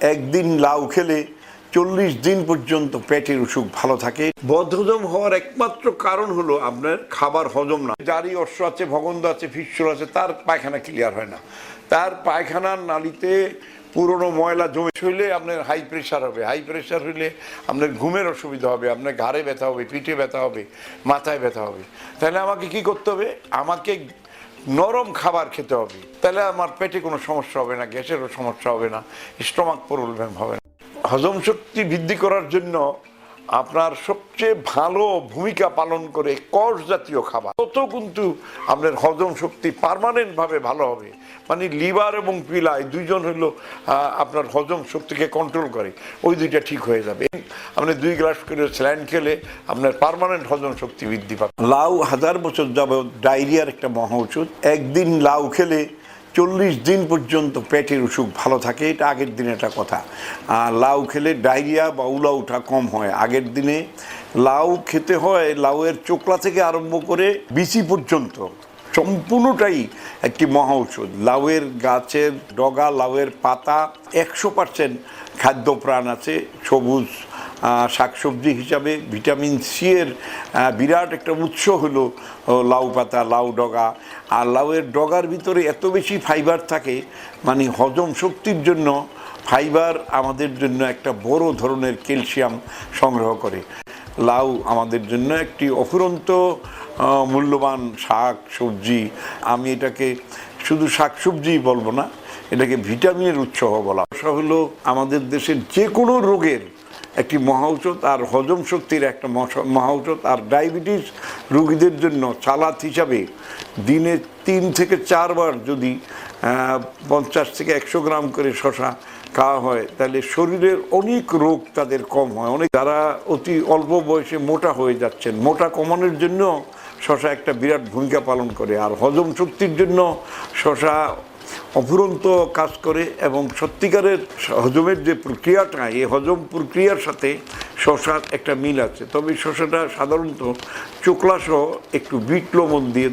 একদিন লাউ খেলে চল্লিশ দিন পর্যন্ত পেটের অসুখ ভালো থাকে। বদহজম হওয়ার একমাত্র কারণ হলো আপনার খাবার হজম না। যারই অশ্ব আছে, ভগন্দ আছে ফিশ্বর আছে, তার পায়খানা ক্লিয়ার হয় না। তার পায়খানার নালিতে পুরনো ময়লা জমে হইলে আপনার হাই প্রেশার হবে। হাই প্রেশার হইলে আপনার ঘুমের অসুবিধা হবে, আপনার ঘাড়ে ব্যথা হবে, পিঠে ব্যথা হবে, মাথায় ব্যথা হবে। তাহলে আমাকে কি করতে হবে? আমাকে নরম খাবার খেতে হবে। তাহলে আমার পেটে কোনো সমস্যা হবে না, গ্যাসেরও সমস্যা হবে না, স্টমাক প্রবলেম হবে না। হজম শক্তি বৃদ্ধি করার জন্য আপনার সবচেয়ে ভালো ভূমিকা পালন করে কষ জাতীয় খাবার। তত কিন্তু আপনার হজম শক্তি পার্মানেন্ট ভাবে ভালো হবে। মানে লিভার এবং পিলাই দুইজন হলো আপনার হজম শক্তিকে কন্ট্রোল করে। ওই দুইটা ঠিক হয়ে যাবে। আপনি দুই গ্লাস করে স্যালাইন খেলে আপনার পার্মানেন্ট হজম শক্তি বৃদ্ধি পাবে। লাউ হাজার বছর যাবত ডায়রিয়ার একটা মহা ওষুধ। একদিন লাউ খেলে চল্লিশ দিন পর্যন্ত পেটের অসুখ ভালো থাকে, এটা আগের দিনে একটা কথা। আর লাউ খেলে ডায়রিয়া বা উলা উঠা কম হয়। আগের দিনে লাউ খেতে হয়, লাউয়ের চোকলা থেকে আরম্ভ করে বিচি পর্যন্ত। সম্পূর্ণটাই একটি মহা ঔষধ। লাউয়ের গাছের ডগা, লাউয়ের পাতা, একশো পার্সেন্ট খাদ্য প্রাণ আছে, সবুজ শাকসবজি হিসাবে ভিটামিন সি এর বিরাট একটা উৎস হলো লাউ পাতা, লাউ ডগা। আর লাউয়ের ডগার ভিতরে এত বেশি ফাইবার থাকে মানে হজম শক্তির জন্য ফাইবার আমাদের জন্য একটা বড় ধরনের ক্যালসিয়াম সংগ্রহ করে। লাউ আমাদের জন্য একটি অফুরন্ত মূল্যবান শাক, সবজি। আমি এটাকে শুধু শাক সবজি বলব না, এটাকে ভিটামিনের উৎস বলা হলো আমাদের দেশের যে কোনো রোগের একটি মহা ঔষধ আর হজম শক্তির একটা মহা ঔষধ আর ডায়াবেটিস রোগীদের জন্য চালাত হিসাবে দিনে তিন থেকে চারবার যদি পঞ্চাশ থেকে একশো গ্রাম করে শশা খাওয়া হয়, তাহলে শরীরের অনেক রোগ তাদের কম হয়। অনেক যারা অতি অল্প বয়সে মোটা হয়ে যাচ্ছেন, মোটা কমানোর জন্য শশা একটা বিরাট ভূমিকা পালন করে। আর হজম শক্তির জন্য শশা অফুরন্ত কাজ করে এবং সত্যিকারের হজমের যে প্রক্রিয়াটা, এই হজম প্রক্রিয়ার সাথে শশার একটা মিল আছে। তবে শশাটা সাধারণত চোকলাসহ একটু বিট লবণ দিয়ে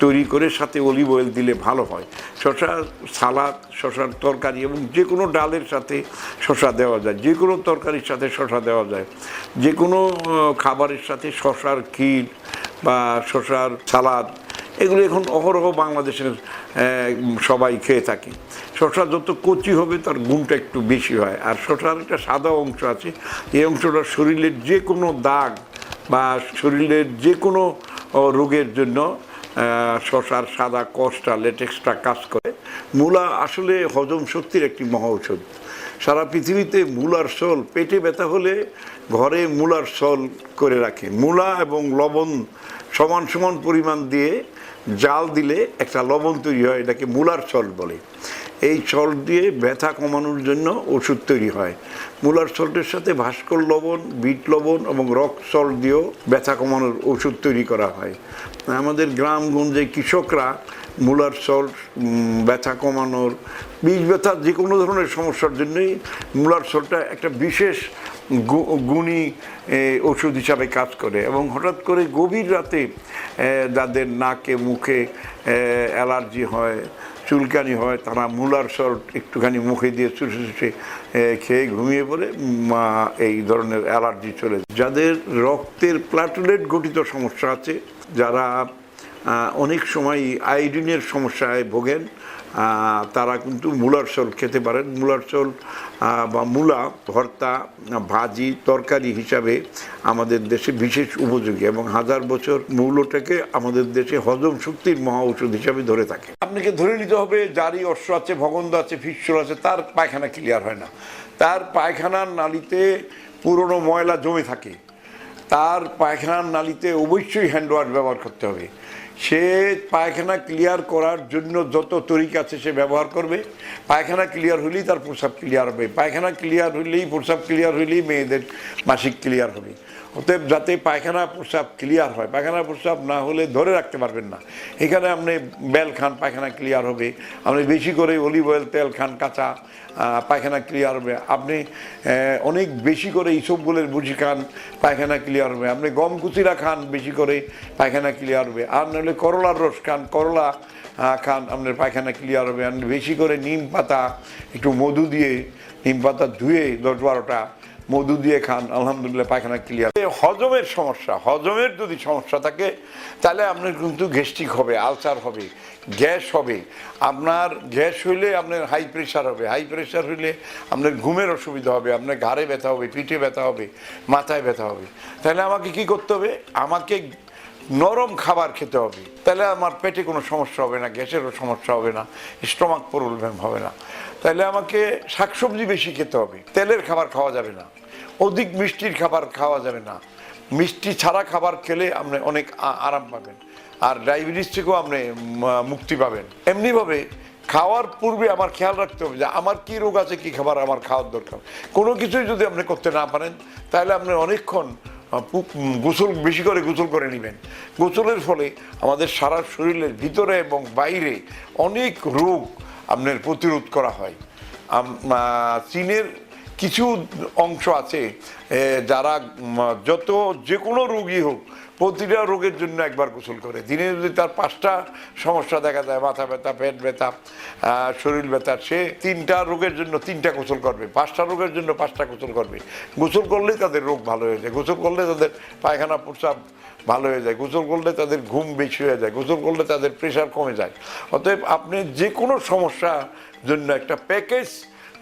তৈরি করে সাথে অলিভ অয়েল দিলে ভালো হয়। শশা সালাদ, শশার তরকারি এবং যে কোনো ডালের সাথে শশা দেওয়া যায়। যে কোনো তরকারির সাথে শশা দেওয়া যায়। যে কোনো খাবারের সাথে শশার ক্ষীর বা শশার সালাদ এগুলো এখন অহরহ বাংলাদেশের সবাই খেয়ে থাকে। শশা যত কচি হবে তার গুণটা একটু বেশি হয়। আর শশার একটা সাদা অংশ আছে, এই অংশটা শরীরের যে কোনো দাগ বা শরীরের যে কোনো রোগের জন্য শশার সাদা কষটা, লেটেক্সটা কাজ করে। মূলা আসলে হজম শক্তির একটি মহা ঔষধ সারা পৃথিবীতে মূলার সল পেটে ব্যথা হলে ঘরে মূলার সল করে রাখে। মূলা এবং লবণ সমান সমান পরিমাণ দিয়ে জাল দিলে একটা লবণ তৈরি হয়, এটাকে মূলার সল বলে। এই সল দিয়ে ব্যথা কমানোর জন্য ওষুধ তৈরি হয়। মূলার সল্টের সাথে ভাস্কর লবণ, বিট লবণ এবং রক সল্ট দিয়েও ব্যথা কমানোর ওষুধ তৈরি করা হয়। আমাদের গ্রামগঞ্জে কৃষকরা মূলার সল্ট ব্যথা কমানোর বীজ ব্যথা যে কোনো ধরনের সমস্যার জন্যই মূলার সল্টটা একটা বিশেষ গুণী ওষুধ হিসাবে কাজ করে এবং হঠাৎ করে গভীর রাতে যাদের নাকে মুখে অ্যালার্জি হয় চুলকানি হয় তারা মূলার সল্ট একটুখানি মুখে দিয়ে চুষে চুষে খেয়ে ঘুমিয়ে পড়ে আহ, এই ধরনের অ্যালার্জি চলে যাদের রক্তের প্লাটুলেট গঠিত সমস্যা আছে যারা অনেক সময় আয়োডিনের সমস্যায় ভোগেন। তারা কিন্তু মূলার চল খেতে পারেন। মূলার চল বা মূলা, ভর্তা, ভাজি, তরকারি হিসাবে আমাদের দেশে বিশেষ উপযোগী এবং হাজার বছর মূলটাকে আমাদের দেশে হজম শক্তির মহা ঔষধ হিসাবে ধরে থাকে। আপনাকে ধরে নিতে হবে, যারই অশ্ব আছে, ভগন্দ আছে ফিশ্বর আছে, তার পায়খানা ক্লিয়ার হয় না। তার পায়খানার নালিতে পুরনো ময়লা জমে থাকে। তার পায়খানার নালিতে অবশ্যই হ্যান্ড ওয়াশ ব্যবহার করতে হবে। সে পায়খানা ক্লিয়ার করার জন্য যত তরিকা আছে সে ব্যবহার করবে। পায়খানা ক্লিয়ার হলেই তার প্রসাব ক্লিয়ার হবে। পায়খানা ক্লিয়ার হইলেই প্রসাব ক্লিয়ার হইলেই মেয়েদের মাসিক ক্লিয়ার হবে। অতএব যাতে পায়খানা প্রস্রাব ক্লিয়ার হয়, পায়খানা প্রস্রাব না হলে ধরে রাখতে পারবেন না। এখানে আপনি বেল খান, পায়খানা ক্লিয়ার হবে। আপনি বেশি করে অলিভ অয়েল তেল খান, কাঁচা। পায়খানা ক্লিয়ার হবে। আপনি অনেক বেশি করে ইসবগুলের বুঝি খান, পায়খানা ক্লিয়ার হবে। আপনি গম কুচিরা খান, বেশি করে পায়খানা ক্লিয়ার হবে। আর নাহলে করলার রস খান, করলা খান, আপনার পায়খানা ক্লিয়ার হবে। আর বেশি করে নিম পাতা, একটু মধু দিয়ে, নিম পাতা ধুয়ে দশ বারোটা মধু দিয়ে খান, আলহামদুলিল্লাহ পায়খানা ক্লিয়ার হজমের সমস্যা, হজমের যদি সমস্যা থাকে, তাহলে আপনার কিন্তু গ্যাস্ট্রিক হবে আলসার হবে। গ্যাস হবে। আপনার গ্যাস হইলে আপনার হাই প্রেশার হবে। হাই প্রেশার হইলে আপনার ঘুমের অসুবিধা হবে, আপনার ঘাড়ে ব্যথা হবে, পিঠে ব্যথা হবে, মাথায় ব্যথা হবে। তাহলে আমাকে কি করতে হবে? আমাকে নরম খাবার খেতে হবে। তাহলে আমার পেটে কোনো সমস্যা হবে না, গ্যাসেরও সমস্যা হবে না, স্টমাক প্রবলেম হবে না। তাহলে আমাকে শাকসবজি বেশি খেতে হবে। তেলের খাবার খাওয়া যাবে না। অধিক মিষ্টির খাবার খাওয়া যাবে না। মিষ্টি ছাড়া খাবার খেলে আপনি অনেক আরাম পাবেন। আর ডায়াবেটিস থেকেও আপনি মুক্তি পাবেন। এমনিভাবে খাওয়ার পূর্বে আমার খেয়াল রাখতে হবে যে আমার কি রোগ আছে, কি খাবার আমার খাওয়ার দরকার। কোনো কিছুই যদি আপনি করতে না পারেন, তাহলে আপনি অনেকক্ষণ গোসল, বেশি করে গোসল করে নেবেন। গোসলের ফলে আমাদের সারা শরীরের ভিতরে এবং বাইরে অনেক রোগ আপনার প্রতিরোধ করা হয়। চীনের কিছু অংশ আছে যারা যত যে কোনো রোগী হোক, প্রতিটা রোগের জন্য একবার গোসল করে। দিনে যদি তার পাঁচটা সমস্যা দেখা যায় মাথা ব্যথা, পেট ব্যথা শরীর ব্যথা, সে তিনটা রোগের জন্য তিনটা গোসল করবে। পাঁচটা রোগের জন্য পাঁচটা গোসল করবে। গোসল করলেই তাদের রোগ ভালো হয়ে যায়। গোসল করলে তাদের পায়খানা প্রস্রাব ভালো হয়ে যায়। গোসল করলে তাদের ঘুম বেশি হয়ে যায়। গোসল করলে তাদের প্রেশার কমে যায়। অতএব আপনি যে কোনো সমস্যা জন্য একটা প্যাকেজ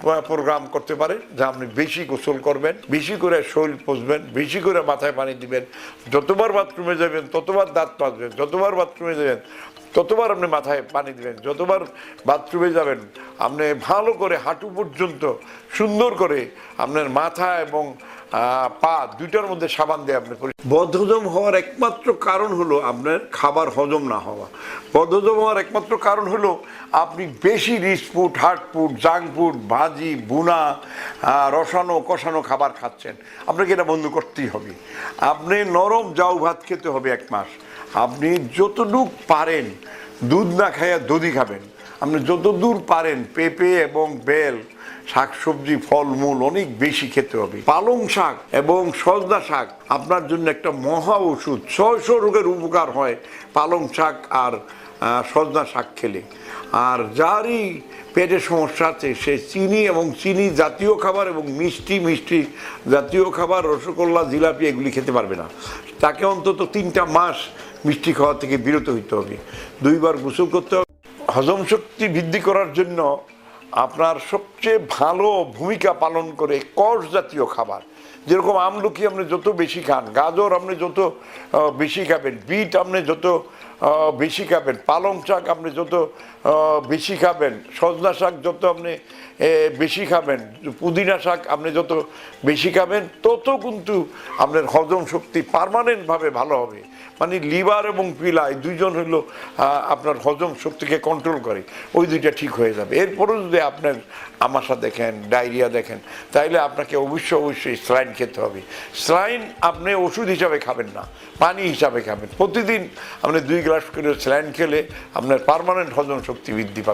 প্রোগ্রাম করতে পারেন, যে আপনি বেশি গোসল করবেন, বেশি করে শরীর পুষবেন, বেশি করে মাথায় পানি দিবেন, যতবার বাথরুমে যাবেন, ততবার দাঁত পাঁচবেন যতবার বাথরুমে যাবেন, ততবার আপনি মাথায় পানি দিবেন, যতবার বাথরুমে যাবেন, আপনি ভালো করে হাঁটু পর্যন্ত সুন্দর করে আপনার মাথা এবং পা দুইটার মধ্যে সাবান দিয়ে আপনি বদহজম হওয়ার একমাত্র কারণ হলো আপনার খাবার হজম না হওয়া। বদহজম হওয়ার একমাত্র কারণ হলো আপনি বেশি rich food heart food junk food ভাজি বুনা রসানো, কষানো খাবার খাচ্ছেন। আপনাকে এটা বন্ধ করতেই হবে। আপনি নরম জাউ ভাত খেতে হবে এক মাস। আপনি যতটুক পারেন দুধ না খাইয়া দধি খাবেন। আপনি যত দূর পারেন পেঁপে এবং বেল, শাকসবজি, ফলমূল, অনেক বেশি খেতে হবে। পালং শাক এবং সজনা শাক আপনার জন্য একটা মহা ওষুধ। ছয়শো রোগের উপকার হয় পালং শাক আর সজনা শাক খেলে। আর যারই পেটের সমস্যা আছে, সে চিনি এবং চিনি জাতীয় খাবার এবং মিষ্টি মিষ্টি জাতীয় খাবার, রসগোল্লা, জিলাপি এগুলি খেতে পারবে না। তাকে অন্তত তিনটা মাস মিষ্টি খাওয়া থেকে বিরত হইতে হবে। দুইবার গোসল করতে হবে হজম শক্তি বৃদ্ধি করার জন্য আপনার সবচেয়ে ভালো ভূমিকা পালন করে কষ জাতীয় খাবার। যেরকম আমলকি আপনি যত বেশি খান, গাজর আপনি যত বেশি খাবেন, বিট আপনি যত বেশি খাবেন, পালং শাক আপনি যত বেশি খাবেন, সজনা শাক যত আপনি বেশি খাবেন, পুদিনা শাক আপনি যত বেশি খাবেন, তত কিন্তু আপনার হজম শক্তি পার্মানেন্টভাবে ভালো হবে। মানে লিভার এবং পিলায় দুইজন হলো আপনার হজম শক্তিকে কন্ট্রোল করে। ওই দুইটা ঠিক হয়ে যাবে। এরপরেও যদি আপনার আমাশা দেখেন, ডায়রিয়া দেখেন, তাইলে আপনাকে অবশ্যই অবশ্যই স্লাইন খেতে হবে। স্লাইন আপনি ওষুধ হিসাবে খাবেন না, পানি হিসাবে খাবেন। প্রতিদিন আপনি দুই গ্লাস করে স্লাইন খেলে আপনার পারমানেন্ট হজম শক্তি বৃদ্ধি পাবে।